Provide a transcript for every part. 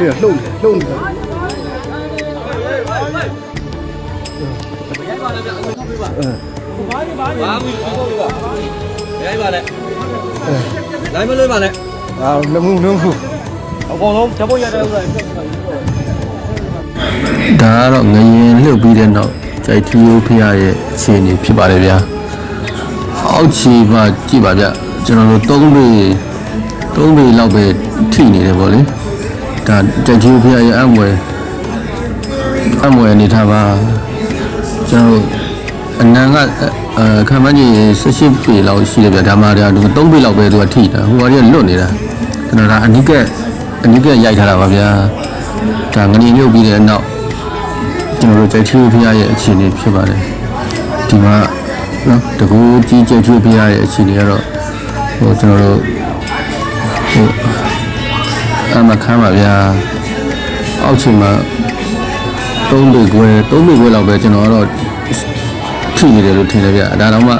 ပြီးတော့လှုပ်တယ်လှုပ်နေတာအဲဘာမှမပြောဘူးဗျရိုက်ပါနဲ့လိုက်မလို့ပါနဲ့အာလမှုလမှုအကုန်လုံးဓာတ်ပုံရတဲ့ဥစ္စာဒါကတော့ငရင်လှုပ်ပြီးတဲ့နောက်ကြိုက်ထီယိုဖရရဲ့အခြေအနေဖြစ်ပါတယ်ဗျာ။ဟောက်ချီပါကြည့်ပါဗျာ။ကျွန်တော်တို့၃တွေ၃တွေလောက်ပဲထိနေတယ်ဗောလေ။ ဒါကြိုက်ထီယိုဖရရဲ့အမွယ်အမွယ်အနေထားပါကျွန်တော်တို့အနံကအဲခံမကြီး18ပေလောက်ရှိတယ်ဗျဒါမှဒါသူ3ပေလောက်ပဲသူကထိတာဟိုဟာကြီးလွတ်နေတာကျွန်တော်ဒါအနိကအနိကရိုက်ထားတာပါဗျာဒါငရင်မြုပ်ပြီးတဲ့နောက်ကျွန်တော်တို့ကြိုက်ထီဖရားရဲ့အခြေအနေဖြစ်ပါတယ်ဒီမှာနော်တကူကြီးကြိုက်ထီဖရားရဲ့အခြေအနေကတော့ဟိုကျွန်တော်တို့ဟိုအ မခမ်းပါဗျာအောက်ချိန်မှာသုံးပေခွဲသုံးပေခွဲလောက်ပဲကျွန်တော်ကတော့ထိနေတယ်လို့ထင်တယ်ဗျဒါတော့မှ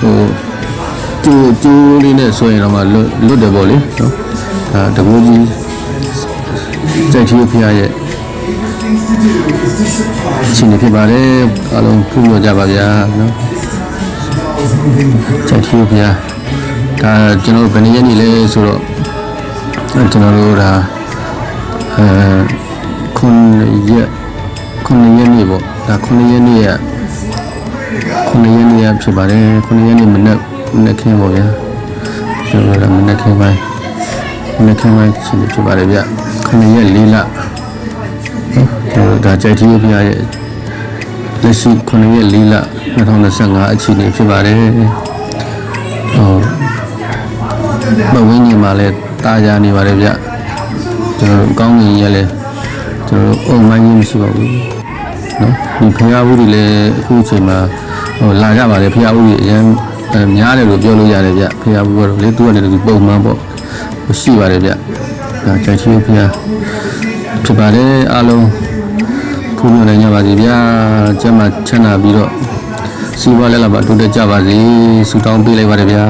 ဟိုကျိုးကျိုးလေးနဲ့ဆိုရင်တော့မှလွတ်လွတ်တယ်ပေါ့လေနော်ဒါတကူကြီးကြိုက်ထီဖရားရဲ့ရှင်နေဖြစ်ပါတယ်အားလုံးဖူးလို့ကြပါဗျာနော်ချက်ချီဗျာဒါကျွန်တော်ဘယ်နည်းရက်နေလဲဆိုတော့ ကျွန်တော်တို့ဒါအဲခုနှစ်ရက်ခုနှစ်ရက်နေပေါ့ဒါခုနှစ်ရက်နေရခုနှစ်ရက်နေရဖြစ်ပါတယ်ခုနှစ်ရက်နေမနေ့မနေ့ခင်းပေါ့ဗျာကျွန်တော်တို့မနေ့ခင်းပိုင်းမနေ့ခင်းပိုင်းရှင်နေဖြစ်ပါတယ်ဗျခုနှစ်ရက်၄လကျွန်တော်တို့ဒါကြိုက်တီးဖရားရဲ့လက်ရှိ9ရက်4လ2025အခြေအနေဖြစ်ပါတယ်။ ဟိုဘဝင်းကြီးမှာလည်းတာယာနေပါတယ်ဗျ။ကျွန်တော်တို့ကောင်းငင်ရက်လည်းကျွန်တော်တို့အုံမိုင်းကြီးမရှိပါဘူး။နော်ဒီဖရားဘူးတွေလည်းအခုအချိန်မှာဟိုလာကြပါတယ်ဖရားဘူးတွေအရင်အဲများတယ်လို့ပြောလို့ရတယ်ဗျ။ဖရားဘူးကတော့လေသူကလည်းဒီပုံမှန်ပေါ့ဟိုရှိပါတယ်ဗျ။ဒါကြိုက်တီးဖရားဖြစ်ပါတယ်အားလုံးဖူးမြနိုင်ကြပါစေဗျာကျမ်းမှာချမ်းသာပြီးတော့စီးပွားလက်လာပါတိုးတက်ကြပါစေဆုတောင်းပေးလိုက်ပါတယ်ဗျာ